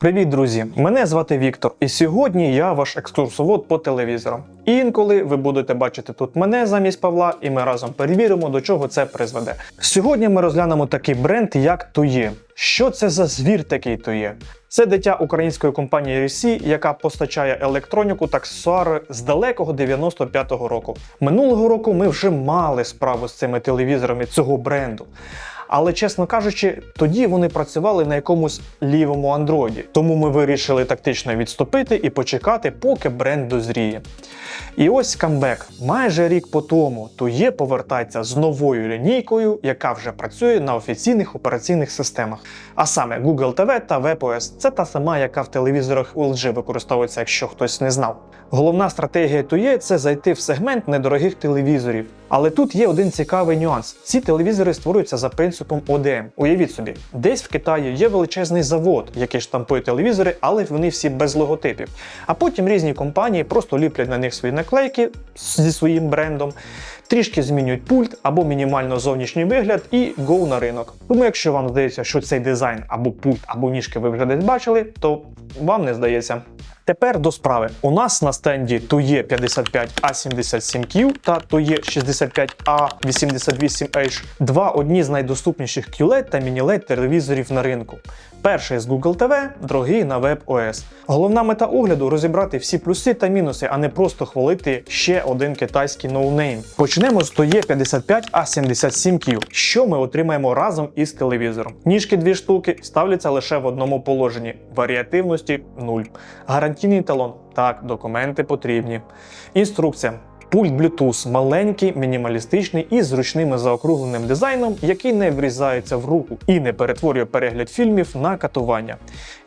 Привіт, друзі! Мене звати Віктор, і сьогодні я ваш екскурсовод по телевізорам. І інколи ви будете бачити тут мене замість Павла, і ми разом перевіримо, до чого це призведе. Сьогодні ми розглянемо такий бренд, як Тує. Що це за звір такий Тує? Це дитя української компанії RC, яка постачає електроніку та аксесуари з далекого 95-го року. Минулого року ми вже мали справу з цими телевізорами цього бренду. Але чесно кажучи, тоді вони працювали на якомусь лівому андроїді. Тому ми вирішили тактично відступити і почекати, поки бренд дозріє. І ось камбек. Майже рік по тому Тує повертається з новою лінійкою, яка вже працює на офіційних операційних системах. А саме Google TV та WebOS. Це та сама, яка в телевізорах LG використовується, якщо хтось не знав. Головна стратегія Тує це зайти в сегмент недорогих телевізорів. Але тут є один цікавий нюанс: ці телевізори створюються за принципом ODM. Уявіть собі, десь в Китаї є величезний завод, який штампує телевізори, але вони всі без логотипів. А потім різні компанії просто ліплять на них свої наклейки зі своїм брендом. Трішки змінюють пульт або мінімально зовнішній вигляд і гоу на ринок. Тому, якщо вам здається, що цей дизайн або пульт, або ніжки ви вже десь бачили, то вам не здається. Тепер до справи. У нас на стенді TUE 55A77Q та TUE 65A88H два одні з найдоступніших QLED та міні-LED телевізорів на ринку. Перший з Google TV, другий на WebOS. Головна мета огляду розібрати всі плюси та мінуси, а не просто хвалити ще один китайський ноунейм. Почнемо з TUE 55A77Q. Що ми отримаємо разом із телевізором? Ніжки дві штуки ставляться лише в одному положенні. Варіативності 0. Гарантійний талон. Так, документи потрібні. Інструкція. Пульт Bluetooth маленький, мінімалістичний і зручним заокругленим дизайном, який не врізається в руку і не перетворює перегляд фільмів на катування.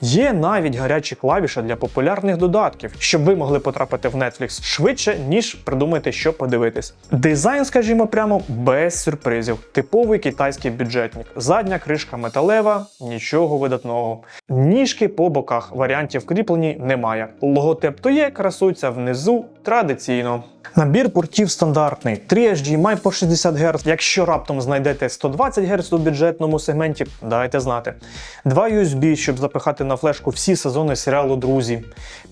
Є навіть гарячі клавіші для популярних додатків, щоб ви могли потрапити в Netflix швидше, ніж придумати, що подивитись. Дизайн, скажімо прямо, без сюрпризів. Типовий китайський бюджетник. Задня кришка металева, нічого видатного. Ніжки по боках, варіантів кріплені немає. Логотип то є, красується внизу традиційно. Набір портів стандартний. 3 HDMI по 60 Гц. Якщо раптом знайдете 120 Гц у бюджетному сегменті, дайте знати. Два USB, щоб запихати на флешку всі сезони серіалу Друзі.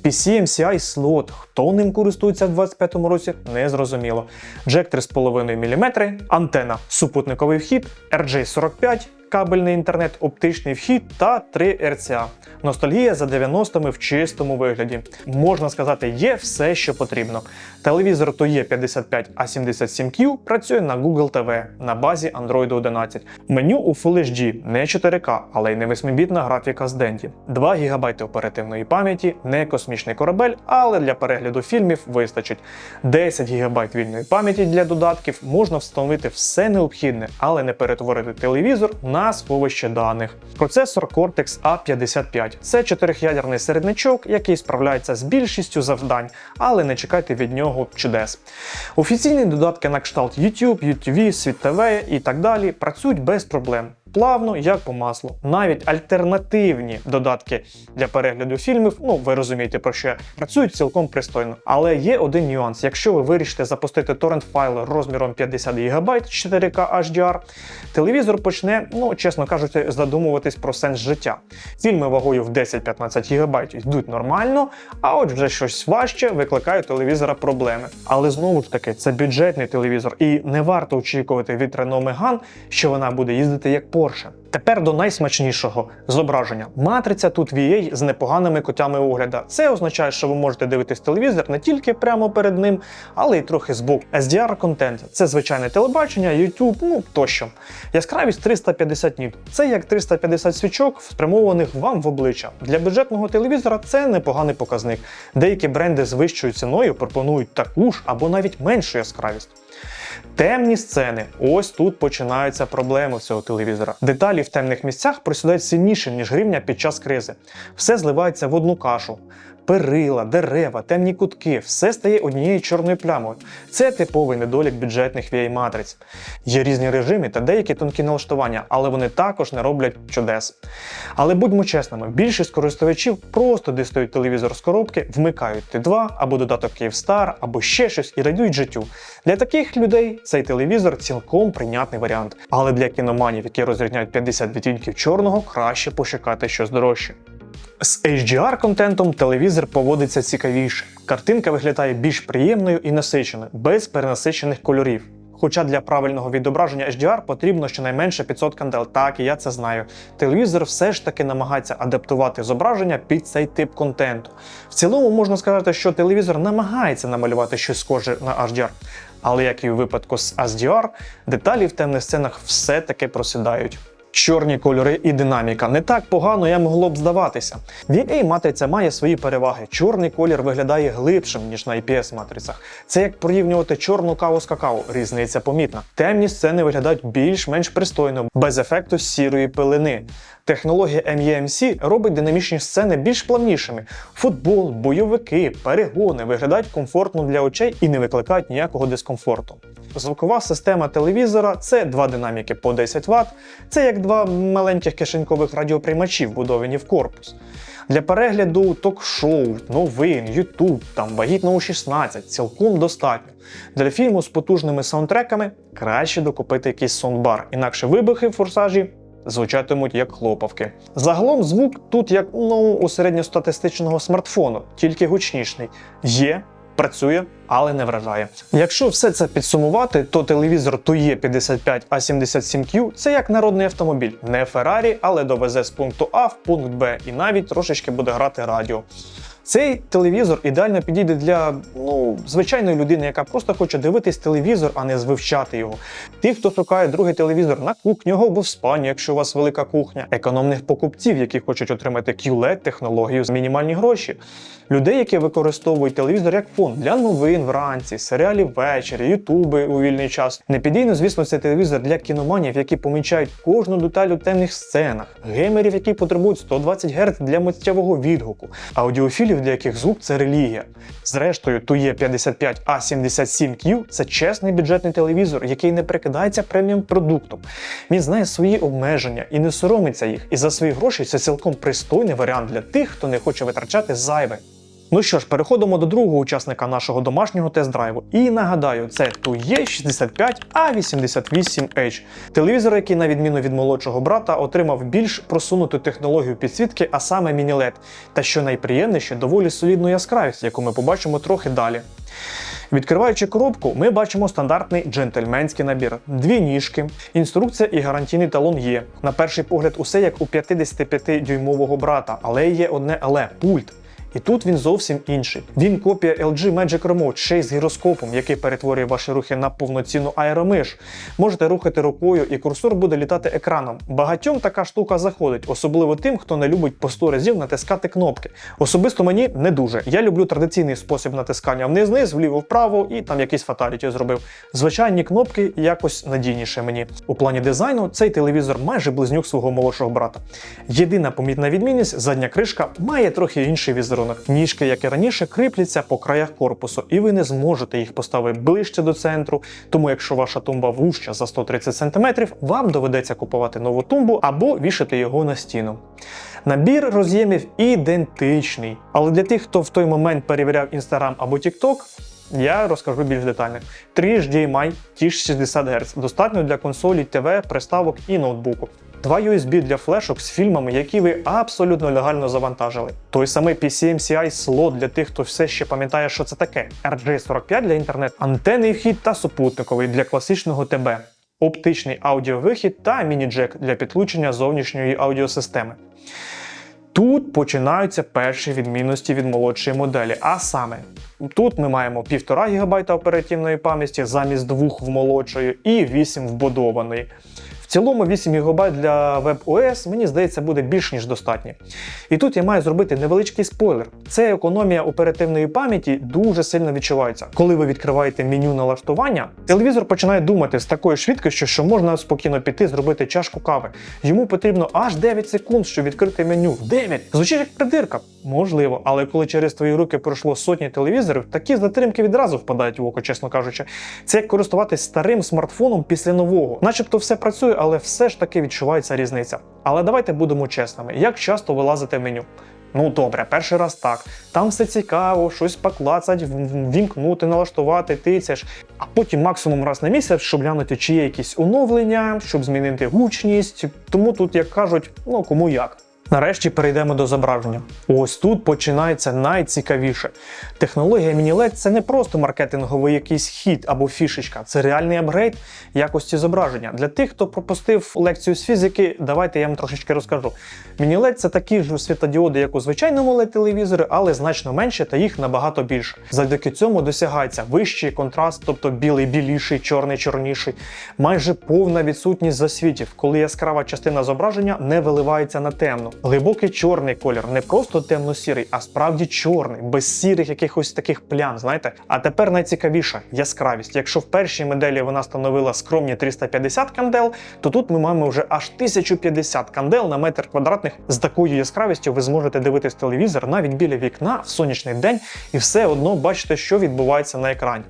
PCMCI слот. Хто ним користується в 25-му році, не зрозуміло. Джек 3,5 мм, антена, супутниковий вхід, RJ45, кабельний інтернет, оптичний вхід та 3 RCA. Ностальгія за 90-ми в чистому вигляді. Можна сказати, є все, що потрібно. Телевізор то є 55A77Q працює на Google TV на базі Android 11. Меню у Full HD, не 4К, але й не 8-бітна графіка з Dendy. 2 ГБ оперативної пам'яті, не космічний корабель, але для перегляду фільмів вистачить. 10 ГБ вільної пам'яті для додатків можна встановити все необхідне, але не перетворити телевізор на сховище даних. Процесор Cortex A55 це чотирьохядерний середнячок, який справляється з більшістю завдань, але не чекайте від нього чудес. Офіційні додатки на кшталт YouTube, UTV, Світ ТВ і так далі працюють без проблем. Плавно, як по маслу. Навіть альтернативні додатки для перегляду фільмів, ну ви розумієте про що працюють цілком пристойно. Але є один нюанс: якщо ви вирішите запустити торрент файл розміром 50 ГБ 4К HDR, телевізор почне, ну чесно кажучи, задумуватись про сенс життя. Фільми вагою в 10-15 ГБ йдуть нормально, а от вже щось важче викликає у телевізора проблеми. Але знову ж таки, це бюджетний телевізор, і не варто очікувати від Renault Megane, що вона буде їздити як Porsche. Тепер до найсмачнішого зображення. Матриця тут VA з непоганими котями огляда. Це означає, що ви можете дивитись телевізор не тільки прямо перед ним, але й трохи збоку. SDR контент це звичайне телебачення, YouTube, ну тощо. Яскравість 350 ніт. Це як 350 свічок, спрямованих вам в обличчя. Для бюджетного телевізора це непоганий показник. Деякі бренди з вищою ціною пропонують таку ж або навіть меншу яскравість. Темні сцени. Ось тут починаються проблеми цього телевізора. Деталі в темних місцях просідають сильніше, ніж гривня під час кризи. Все зливається в одну кашу. Перила, дерева, темні кутки все стає однією чорною плямою. Це типовий недолік бюджетних VA-матриць. Є різні режими та деякі тонкі налаштування, але вони також не роблять чудес. Але будьмо чесними, більшість користувачів просто дістають телевізор з коробки, вмикають Т2 або додаток Kyivstar, або ще щось і радіють життю. Для таких людей цей телевізор цілком прийнятний варіант. Але для кіноманів, які розрізняють 50 відтінків чорного, краще пошукати щось дорожче. З HDR-контентом телевізор поводиться цікавіше. Картинка виглядає більш приємною і насиченою, без перенасичених кольорів. Хоча для правильного відображення HDR потрібно щонайменше 500 кандел. Так, і я це знаю. Телевізор все ж таки намагається адаптувати зображення під цей тип контенту. В цілому можна сказати, що телевізор намагається намалювати щось схоже на HDR. Але як і у випадку з SDR, деталі в темних сценах все-таки просідають. Чорні кольори і динаміка не так погано, як могло б здаватися. VA матриця має свої переваги. Чорний колір виглядає глибшим, ніж на IPS матрицях. Це як порівнювати чорну каву з какао. Різниця помітна. Темні сцени виглядають більш-менш пристойно, без ефекту сірої пилини. Технологія MEMC робить динамічні сцени більш плавнішими. Футбол, бойовики, перегони виглядають комфортно для очей і не викликають ніякого дискомфорту. Звукова система телевізора це два динаміки по 10 Вт. Це як два маленьких кишенькових радіоприймачів, вбудовані в корпус. Для перегляду ток-шоу, новин, Ютуб, там вагітного 16 цілком достатньо. Для фільму з потужними саундтреками краще докупити якийсь саундбар, інакше вибухи в форсажі звучатимуть як хлопавки. Загалом звук тут як ну, у середньостатистичного смартфону, тільки гучніший. Є, працює, але не вражає. Якщо все це підсумувати, то телевізор TUE 55 A77Q це як народний автомобіль, не Феррарі, але довезе з пункту А в пункт Б і навіть трошечки буде грати радіо. Цей телевізор ідеально підійде для ну, звичайної людини, яка просто хоче дивитись телевізор, а не звивчати його. Ті, хто шукає другий телевізор на кухню або в спальню, якщо у вас велика кухня, економних покупців, які хочуть отримати QLED технологію за мінімальні гроші, людей, які використовують телевізор як фон для новин вранці, серіалів ввечері, ютуби у вільний час. Не підійно, звісно, це телевізор для кіноманів, які помічають кожну деталь у темних сценах, геймерів, які потребують 120 Гц для миттєвого відгуку, аудіофілів, для яких звук це релігія. Зрештою, TUE 55 A77Q це чесний бюджетний телевізор, який не прикидається преміум продуктом. Він знає свої обмеження і не соромиться їх. І за свої гроші це цілком пристойний варіант для тих, хто не хоче витрачати зайве. Ну що ж, переходимо до другого учасника нашого домашнього тест-драйву. І нагадаю, це TUE 65 A88H. Телевізор, який, на відміну від молодшого брата, отримав більш просунуту технологію підсвітки, а саме міні-LED. Та що найприємніше, доволі солідну яскравість, яку ми побачимо трохи далі. Відкриваючи коробку, ми бачимо стандартний джентльменський набір: дві ніжки, інструкція і гарантійний талон є. На перший погляд, усе як у 55-дюймового брата, але є одне але пульт. І тут він зовсім інший. Він копія LG Magic Remote, ще й з гіроскопом, який перетворює ваші рухи на повноцінну аеромиш. Можете рухати рукою, і курсор буде літати екраном. Багатьом така штука заходить, особливо тим, хто не любить по 100 разів натискати кнопки. Особисто мені не дуже. Я люблю традиційний спосіб натискання вниз-вниз, вліво-вправо і там якийсь фаталіті зробив. Звичайні кнопки якось надійніше мені. У плані дизайну цей телевізор майже близнюк свого молодшого брата. Єдина помітна відмінність задня кришка має трохи інший візерунок. Ніжки, як і раніше, кріпляться по краях корпусу, і ви не зможете їх поставити ближче до центру. Тому, якщо ваша тумба вужча за 130 см, вам доведеться купувати нову тумбу або вішати його на стіну. Набір роз'ємів ідентичний, але для тих, хто в той момент перевіряв Instagram або TikTok, я розкажу більш детально. 3 HDMI, ті ж 60 Гц, достатньо для консолі, ТВ, приставок і ноутбуку. Два USB для флешок з фільмами, які ви абсолютно легально завантажили. Той самий PCMCI слот для тих, хто все ще пам'ятає, що це таке. RJ45 для інтернет, антенний вхід та супутниковий для класичного ТБ, оптичний аудіовихід та міні-джек для підключення зовнішньої аудіосистеми. Тут починаються перші відмінності від молодшої моделі. А саме, тут ми маємо 1,5 ГБ оперативної пам'яті замість 2 в молодшої і 8 вбудованої. Цілому 8 ГБ для WebOS, мені здається, буде більш ніж достатньо. І тут я маю зробити невеличкий спойлер. Це економія оперативної пам'яті дуже сильно відчувається. Коли ви відкриваєте меню налаштування, телевізор починає думати з такою швидкістю, що можна спокійно піти зробити чашку кави. Йому потрібно аж 9 секунд, щоб відкрити меню. 9! Звучить як придирка. Можливо, але коли через твої руки пройшло сотні телевізорів, такі затримки відразу впадають в око, чесно кажучи. Це як користуватись старим смартфоном після нового. Начебто все працює, але все ж таки відчувається різниця. Але давайте будемо чесними, як часто вилазити в меню. Ну добре, перший раз так. Там все цікаво, щось поклацать, вімкнути, налаштувати, тицяш. А потім максимум раз на місяць, щоб глянути, чи є якісь оновлення, щоб змінити гучність. Тому тут, як кажуть, ну кому як. Нарешті перейдемо до зображення. Ось тут починається найцікавіше. Технологія Mini-LED – це не просто маркетинговий якийсь хід або фішечка, це реальний апгрейд якості зображення. Для тих, хто пропустив лекцію з фізики, давайте я вам трошечки розкажу. Mini-LED – це такі ж світодіоди, як у звичайному led телевізорі, але значно менше та їх набагато більше. Завдяки цьому досягається вищий контраст, тобто білий біліший, чорний чорніший, майже повна відсутність засвітів, коли яскрава частина зображення не виливається на темну. Глибокий чорний колір, не просто темно-сірий, а справді чорний, без сірих якихось таких плям. Знаєте, а тепер найцікавіше яскравість. Якщо в першій моделі вона становила скромні 350 кандел, то тут ми маємо вже аж 1050 кандел на метр квадратних. З такою яскравістю ви зможете дивитись телевізор навіть біля вікна в сонячний день і все одно бачите, що відбувається на екрані.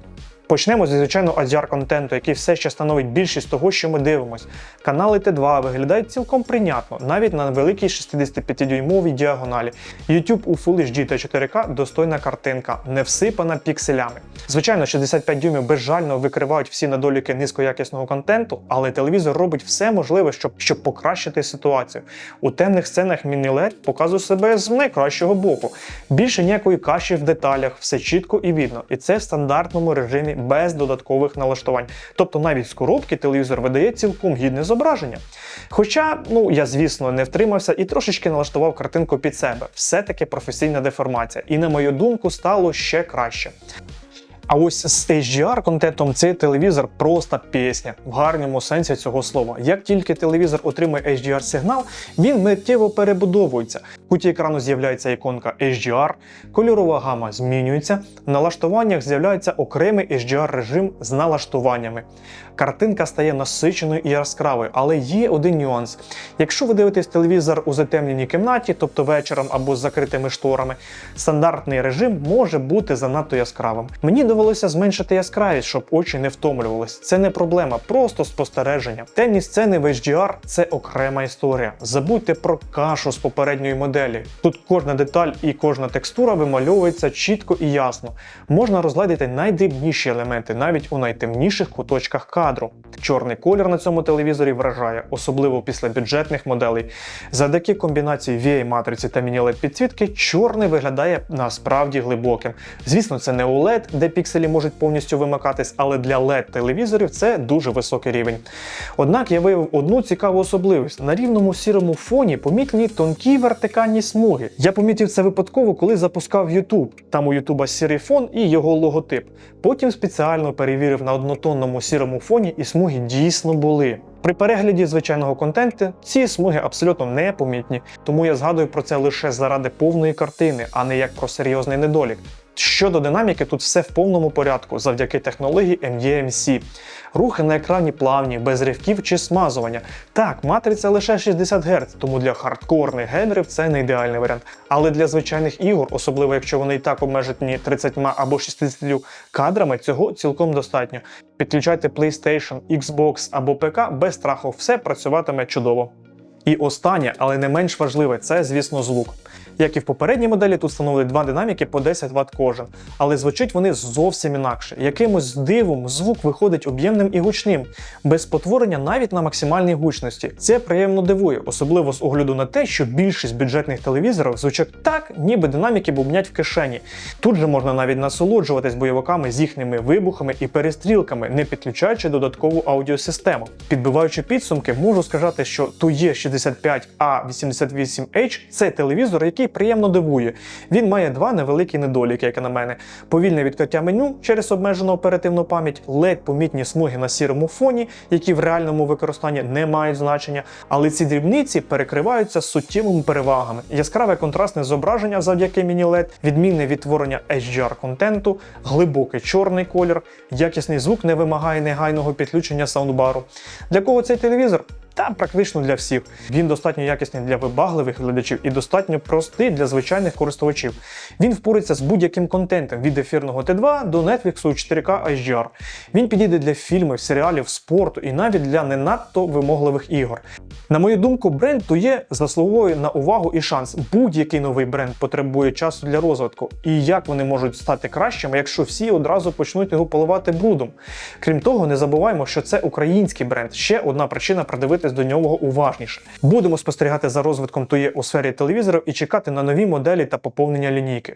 Почнемо зі звичайно HDR контенту, який все ще становить більшість того, що ми дивимося. Канали Т2 виглядають цілком прийнятно, навіть на великій 65-дюймовій діагоналі. YouTube у Full HD та 4К достойна картинка, не всипана пікселями. Звичайно, 65 дюймів безжально викривають всі недоліки низькоякісного контенту, але телевізор робить все можливе, щоб, щоб покращити ситуацію. У темних сценах Mini-LED показує себе з найкращого боку. Більше ніякої каші в деталях, все чітко і видно. І це в стандартному режимі без додаткових налаштувань. Тобто навіть з коробки телевізор видає цілком гідне зображення. Хоча, ну я звісно не втримався і трошечки налаштував картинку під себе. Все-таки професійна деформація. І на мою думку, стало ще краще. А ось з HDR контентом цей телевізор просто пісня в гарному сенсі цього слова. Як тільки телевізор отримує HDR сигнал, він миттєво перебудовується. Куті екрану з'являється іконка HDR, кольорова гама змінюється. В налаштуваннях з'являється окремий HDR режим з налаштуваннями. Картинка стає насиченою і яскравою, але є один нюанс. Якщо ви дивитесь телевізор у затемненій кімнаті, тобто вечором або з закритими шторами, стандартний режим може бути занадто яскравим. Мені довелося зменшити яскравість, щоб очі не втомлювались. Це не проблема, просто спостереження. Темні сцени в HDR – це окрема історія. Забудьте про кашу з попередньої моделі. Тут кожна деталь і кожна текстура вимальовується чітко і ясно. Можна розглядати найдивніші елементи навіть у найтемніших куточках кадру. Чорний колір на цьому телевізорі вражає, особливо після бюджетних моделей. Завдяки комбінації VA матриці та міні-LED підсвітки, чорний виглядає насправді глибоким. Звісно, це не OLED, де пікселі можуть повністю вимикатись, але для LED телевізорів це дуже високий рівень. Однак я виявив одну цікаву особливість: на рівному сірому фоні помітні тонкі вертикальні смуги. Я помітив це випадково, коли запускав YouTube. Там у YouTube сірий фон і його логотип. Потім спеціально перевірив на однотонному сірому фоні, і смуги дійсно були. При перегляді звичайного контенту ці смуги абсолютно непомітні, тому я згадую про це лише заради повної картини, а не як про серйозний недолік. Щодо динаміки, тут все в повному порядку завдяки технології MDMC. Рухи на екрані плавні, без ривків чи смазування. Так, матриця лише 60 Гц, тому для хардкорних геймерів це не ідеальний варіант. Але для звичайних ігор, особливо якщо вони і так обмежені 30 або 60 кадрами, цього цілком достатньо. Підключайте PlayStation, Xbox або ПК без страху, все працюватиме чудово. І останнє, але не менш важливе, це, звісно, звук. Як і в попередній моделі, тут встановили два динаміки по 10 Вт кожен, але звучать вони зовсім інакше. Якимось дивом звук виходить об'ємним і гучним, без потворення навіть на максимальній гучності. Це приємно дивує, особливо з огляду на те, що більшість бюджетних телевізорів звучать так, ніби динаміки бубнять в кишені. Тут же можна навіть насолоджуватись бойовиками з їхніми вибухами і перестрілками, не підключаючи додаткову аудіосистему. Підбиваючи підсумки, можу сказати, що Тує 65A88H це телевізор, який приємно дивує. Він має два невеликі недоліки, як на мене: повільне відкриття меню через обмежену оперативну пам'ять, ледь помітні смуги на сірому фоні, які в реальному використанні не мають значення. Але ці дрібниці перекриваються суттєвими перевагами. Яскраве контрастне зображення завдяки міні-LED, відмінне відтворення HDR контенту, глибокий чорний колір, якісний звук не вимагає негайного підключення саундбару. Для кого цей телевізор? Та практично для всіх. Він достатньо якісний для вибагливих глядачів і достатньо простий для звичайних користувачів. Він впориться з будь-яким контентом від ефірного Т2 до Netflix 4К HDR. Він підійде для фільмів, серіалів, спорту і навіть для не надто вимогливих ігор. На мою думку, бренд Тує заслуговує на увагу і шанс. Будь-який новий бренд потребує часу для розвитку. І як вони можуть стати кращими, якщо всі одразу почнуть його поливати брудом? Крім того, не забуваємо, що це український бренд. Ще одна причина придивитись до нього уважніше. Будемо спостерігати за розвитком Тує у сфері телевізорів і чекати на нові моделі та поповнення лінійки.